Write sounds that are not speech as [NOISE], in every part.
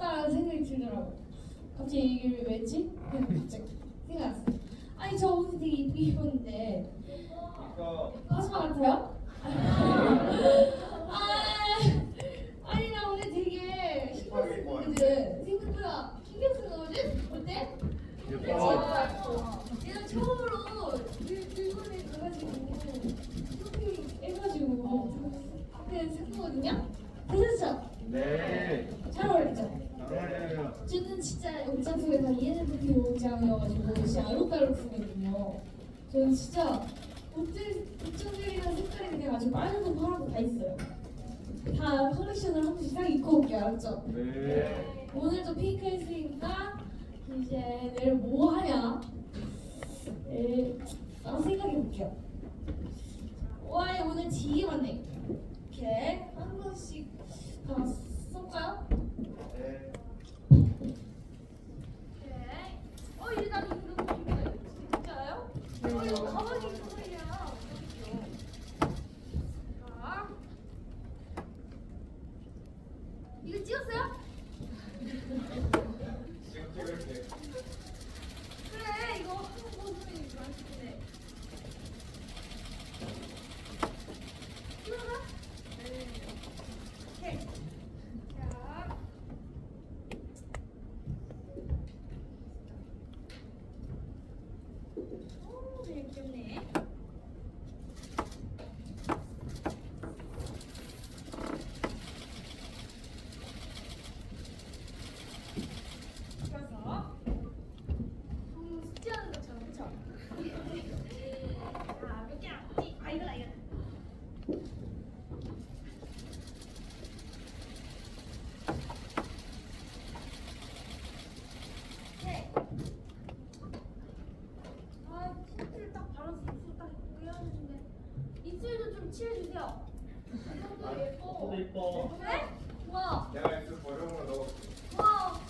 맞다라는 생각이 들더라고. 갑자기 얘기를 왜 했지? 갑자기 생각났어요. 아니 저 옷이 되게 이쁘게 입었는데 파스마 같아요? 맞죠? 네. 오늘도 피크 했으니까 이제 내일 뭐 하냐? 에, 나 생각해 볼게요. 와, 오늘 되게 많네. 이렇게 한 번씩 다 쓸까요? 좀 칠해주세요. 이 아, 정도 예뻐. 예뻐. 네? 그래? 와. 내가 그 이렇게 버려놓은 넣어. 와.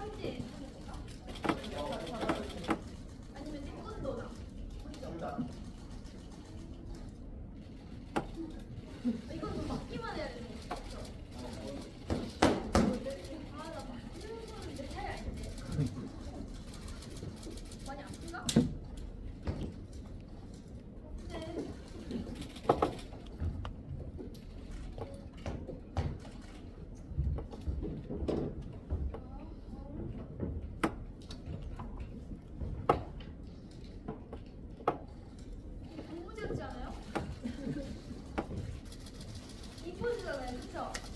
하지. 그렇죠.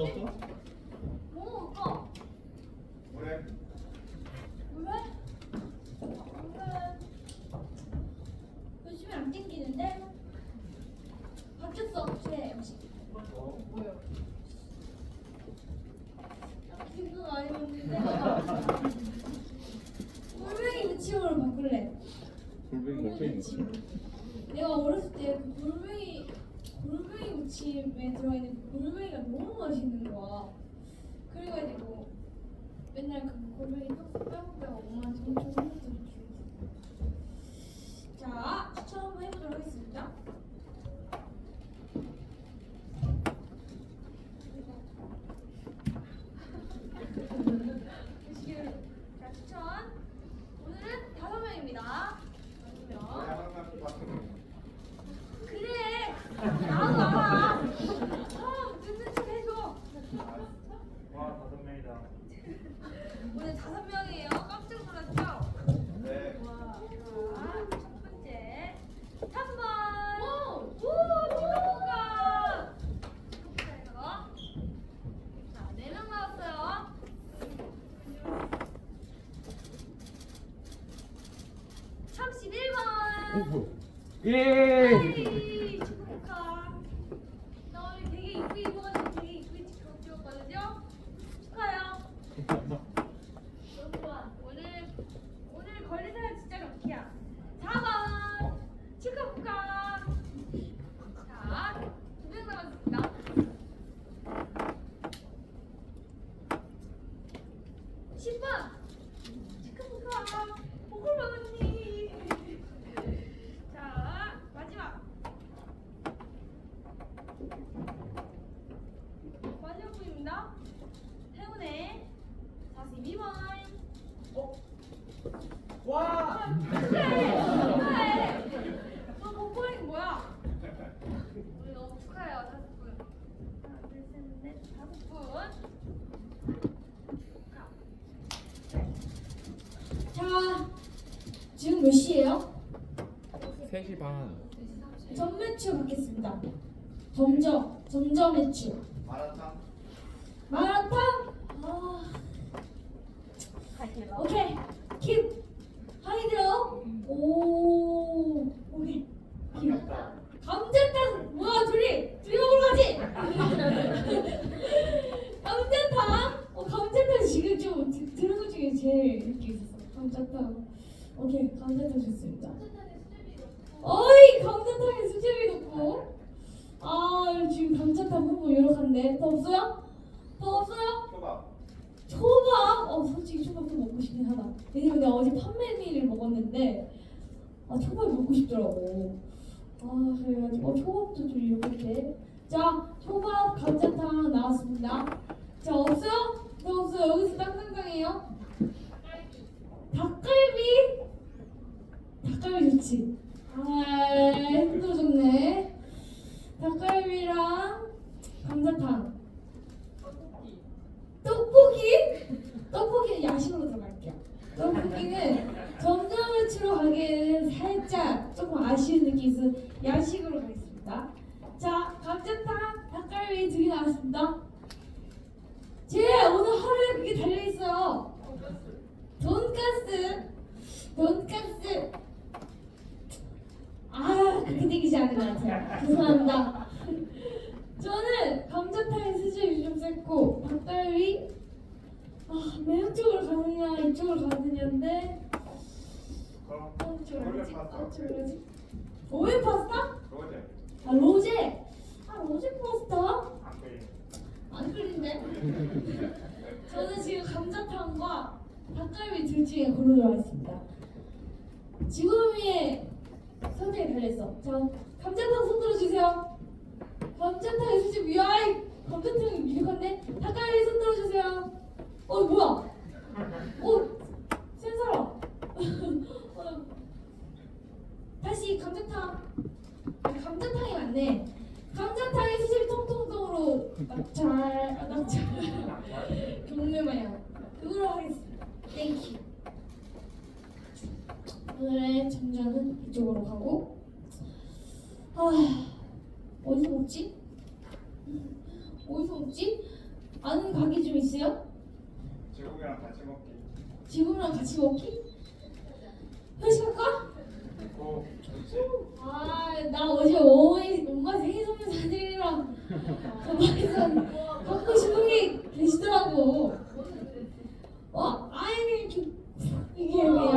먹었어? 오, 오빠. 그래. 왜? 안 돼. 요즘에 안 땡기는데? 바뀌었어, 제 음식. 어. 뭐요? 생각 안 해봤는데. 물뱅이 무침으로 바꿀래. 골뱅이 무침 내가 어렸을 때 그 골뱅이 골뱅이 무침에 들어있는 골 너무 맛있는 거야. 그래가지고 맨날 그 고르기 떡국 빼고 엄마한테 엄청 힘들었지. 자, 추천. 오, 뭐야? 예! 반. 전 매출 받겠습니다. 점점 점점 매출. 마라탕. 마라탕. 아. 오케이 킵 하이드로. 오 오케이 킵. 삼겹살. 감자탕 뭐야 둘이 둘이 먹으러 가지 감자탕 어 감자탕 지금 좀 드- 들은 것 중에 제일 인기 있었어 감자탕 오케이 감자탕 좋습니다 어이 감자탕에 수제비 넣고 아 지금 감자탕 후보 유력한데 더 없어요? 더 없어요? 초밥. 초밥? 어 솔직히 초밥도 먹고 싶긴 하다 왜냐면 내가 어제 판매미를 먹었는데 아 초밥이 먹고 싶더라고 아 그래가지고 어, 초밥도 좀 이렇게 자 초밥 나왔습니다. 자 없어요? 더 없어요 여기서 땅땅땅이에요 닭갈비 닭갈비 좋지 아 힘들어졌네 닭갈비랑 감자탕 떡볶이? 떡볶이는 야식으로 들어갈게요. 떡볶이는 점점을치러 가기에는 살짝 조금 아쉬운 느낌이 있어 야식으로 가겠습니다. 자, 감자탕, 닭갈비 두 개 나왔습니다. 제 오늘 하루에 그게 달려 있어요. 돈가스, 돈가스. 아, 그렇게 되기지 않은 것 같아요. 죄송합니다. [LAUGHS] 저는 감자탕에 수제비 좀 셌고 닭갈비 아 매운 쪽으로 가느냐 이쪽으로 가느냐인데 파스타. 어느 쪽으로 가지? 오일 파스타? 로제. 아 로제 아 로제 파스타? 안 끓인데? [LAUGHS] 저는 지금 감자탕과 닭갈비 둘 중에 고르도록 하겠습니다 지금의 선택이 달려있어. 자 감자탕 손 들어주세요. 감자탕에 수제 야이 감자탕이 미력한데 닭갈비 손 들어주세요. 어 뭐야 어 센사라 어, 다시 감자탕 아니, 감자탕이 맞네 감자탕에 수제비 통통통으로 낙찰 아, 낙찰 경매 마냥 그거로 하겠습니다 땡큐 오늘의 점전은 이쪽으로 가고 아 어디서 먹지? 어디서 먹지? 아는 가게 좀 있어요? 제국이랑 같이 먹기. 지금이랑 같이 먹기? 회식할까? 고. 좋지. 아, 나 어제 어머니, 엄마 생일 선물 사드리랑 가방에서 갖고 싶은 게 계시더라고. 어, 아이, 이렇게, 이게 뭐야.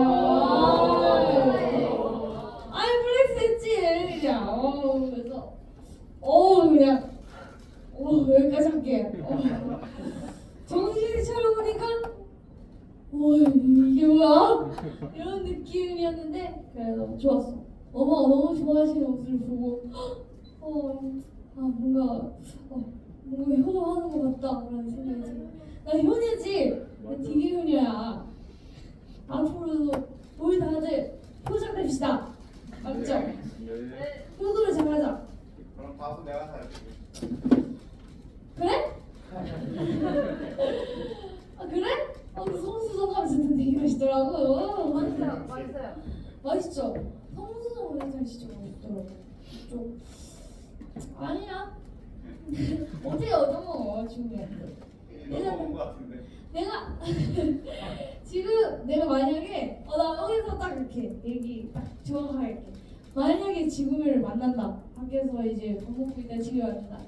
아이, 플렉스 했지, 그냥. 어, 그래서, 어, 그냥, 어, 여기까지 할게. 어. 정신을 차려보니까, 와, 이게 뭐야? 이런 느낌이었는데, 그래도 좋았어. 어머가 너무 좋아하시는 모습을 보고 어, 아 뭔가 어, 뭔가 효도하는 것 같다라는 생각이 들어. 나 효녀지. 나 되게 효녀야. 앞으로도 우리 다들 효자 됩시다. 맞죠? 네. 효도를 잘하자. 그럼 밥은 내가 살게. [LAUGHS] 그래? 아 그래? 어, 그 성수성하면서 되게 맛있더라고. 맛있어요, 맛있어요. 맛있죠? 성수성 회장 진짜 맛있더라고. 좀 아니야. 어떻게 얻어먹어 중요한데. 너무 것 같은데. 내가 [LAUGHS] 지금 내가 만약에 어, 나 여기서 딱 이렇게 얘기 딱 정확하게. 만약에 지금을 만난다. 밖에서 이제 밥 먹고 있다 지금 만난다.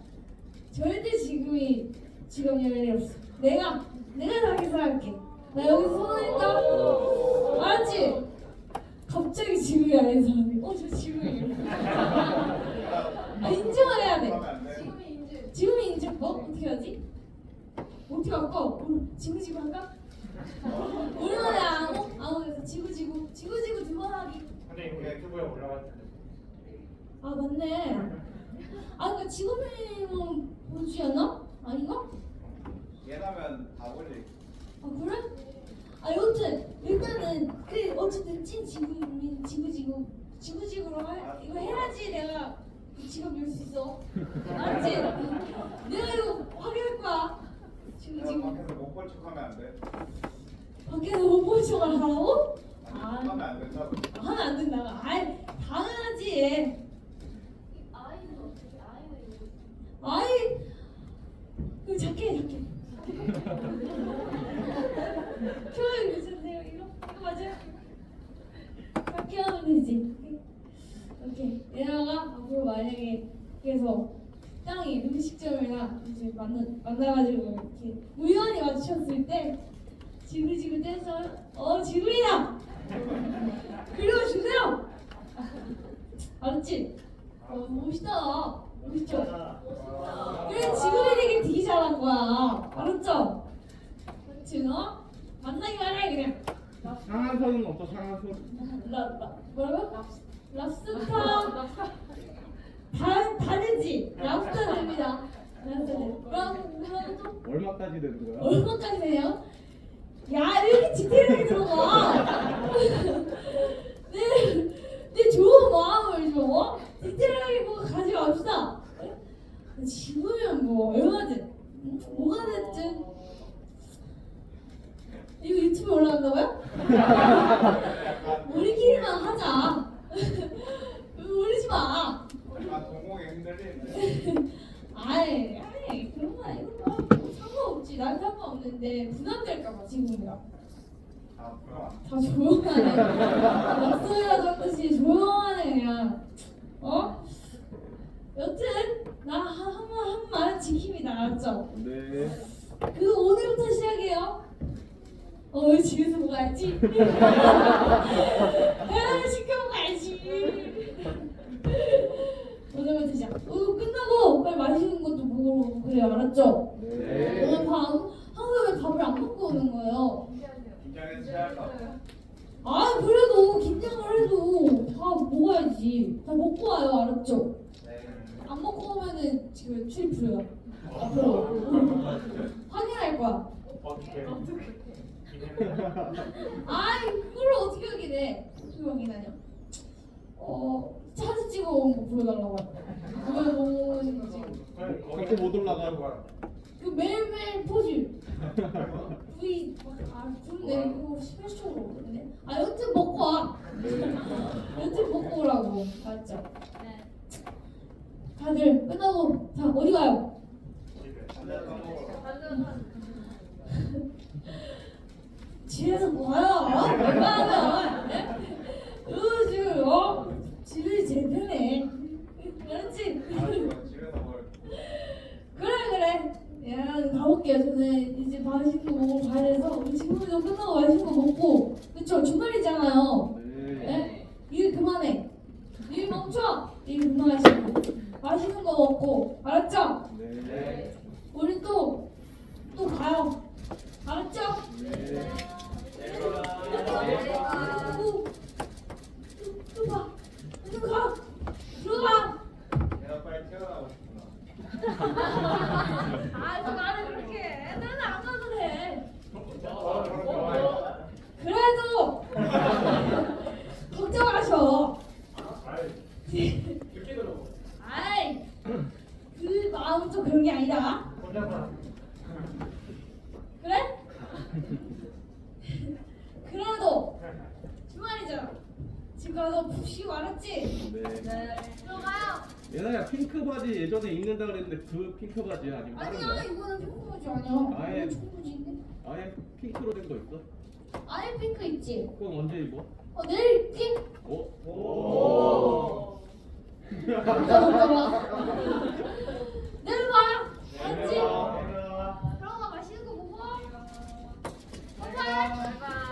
절대 지금이 지금 열일 없어. 내가 내가 자기 살게. 나 여기서 선언했다? 알았지? 갑자기 지금이 아닌 사람이. 어저 지금이에요. [LAUGHS] 아 인정을 해야 돼. 지금이 인증 뭐 어떻게 하지? 어떻게 할까? 오늘 지구 지구 할까? 오늘은 아무 아무 지구 지구 지구 지구 두 번 하기. 근데 이거 유튜브에 올라갈 텐데. 아 맞네. 아 그러니까 지구민은 보지 않나? 아닌가? 얘라면 다 올리. 아 그래? 아 여튼 일단은 그 어쨌든 찐 지구민 지구 지구 지구 지구로 할 지갑 열수 있어. 알았지? 내가 이거 확인할 거야. 지금 내가 지금 밖에서 못볼 척하면 안 돼. 밖에서 하라고? 아니, 아. 하면 안 된다고. 하면 안 된다. 아이 당연하지. 아이는 어떻게 아이는 이거 아이 그 작게 작게. [LAUGHS] 표현 괜찮네요. 이거 이거 맞아요? 작게 하면 되지. 오케이. 얘네가 앞으로 만약에 계속 식당이 음식점이나 이제 만나 만나가지고 이렇게 우연히 마주쳤을 때 지글지글 떼서 어 지글이다. 그리고 주세요. 알았지? 어 멋있다. 멋있죠? 그래 지금이 되게 되게 잘한 거야. 알았죠? 그렇지 너? 만나기만 해 그냥. 상한선은 없어 상한선 라, 라, 뭐라고? 랍스터 다 다르지? 랍스터 됩니다. 랍스터 돼. 그럼 또 얼마까지 되는 거야? 얼마까지 돼요? 야 이렇게 디테일하게 들어가. 내, 내 좋은 마음을 줘. 디테일하게 뭐 가져갑시다. 지우면 뭐 얼마든 응? 뭐가 됐든 이거 유튜브에 올라간다고요? 우리끼리만 하자. [LAUGHS] 울지 마. 아, 동공이 흔들리는데. [LAUGHS] 아이, 아이 그런 거 아니고 뭐 상관없지. 난 상관없는데 부담될까봐 지금이야. 아, 그럼 안다 조용하네. 목소리가 졌듯이 조용하네 그냥. 어? 여튼 나한한 말 지킵니다. 알았죠? 네 그 오늘부터 시작이에요. 어, 집에서 먹어야지. [LAUGHS] 배달 시켜 먹어야지. 오늘부터 시작. 어, 끝나고 빨리 맛있는 것도 먹으러 그래요. 알았죠? 네. 오늘 밤 항상 왜 밥을 안 먹고 오는 거예요? 긴장해서 취할까? 아, 그래도 긴장을 해도 다 먹어야지. 다 먹고 와요. 알았죠? 네. 안 먹고 오면은 지금 출입부요. 앞으로 [LAUGHS] 확인할 거야. 어떻게? [LAUGHS] 아이 그걸 어떻게 확인해? 어떻게 확인하냐? 어 사진 찍어 온거 보여달라고 왜 보는지 자꾸 못 올라가 그 매일매일 포즈 V 아 그런데 그거 스페셜로 오는데 아 여튼 먹고 와 여튼 먹고 오라고 맞죠? 네. 다들 끝나고 자 어디 가요? 집에서 뭐하요? 웬만하면 네? 요즘 어? 집이 편해 그렇지? 집에서 뭘. 그래 그래 야 가볼게요 저는 이제 맛있는 거 먹으러 가야 돼서 우리 친구들도 끝나고 맛있는 거 먹고. 그쵸? 주말이잖아요. 네. 네? 일 그만해. 일 멈춰. 일 그만하시고. 맛있는 거 먹고. 알았죠? 네. 들어가서 푹쉬고 알았지? 네들어가요 네. 얘나야 핑크 바지 예전에 입는다 그랬는데 그 핑크 바지야 아니면 아니야 거야? 이거는 핑크 바지 아니야. 아예. 아예 핑크로 된 거 있어? 아예 핑크 있지? 그건 언제 입어? 어 내일 핑크. 어? 오. [LAUGHS] 내일 봐. 알았지? 들어가 맛있는 거 먹어. 바이바이.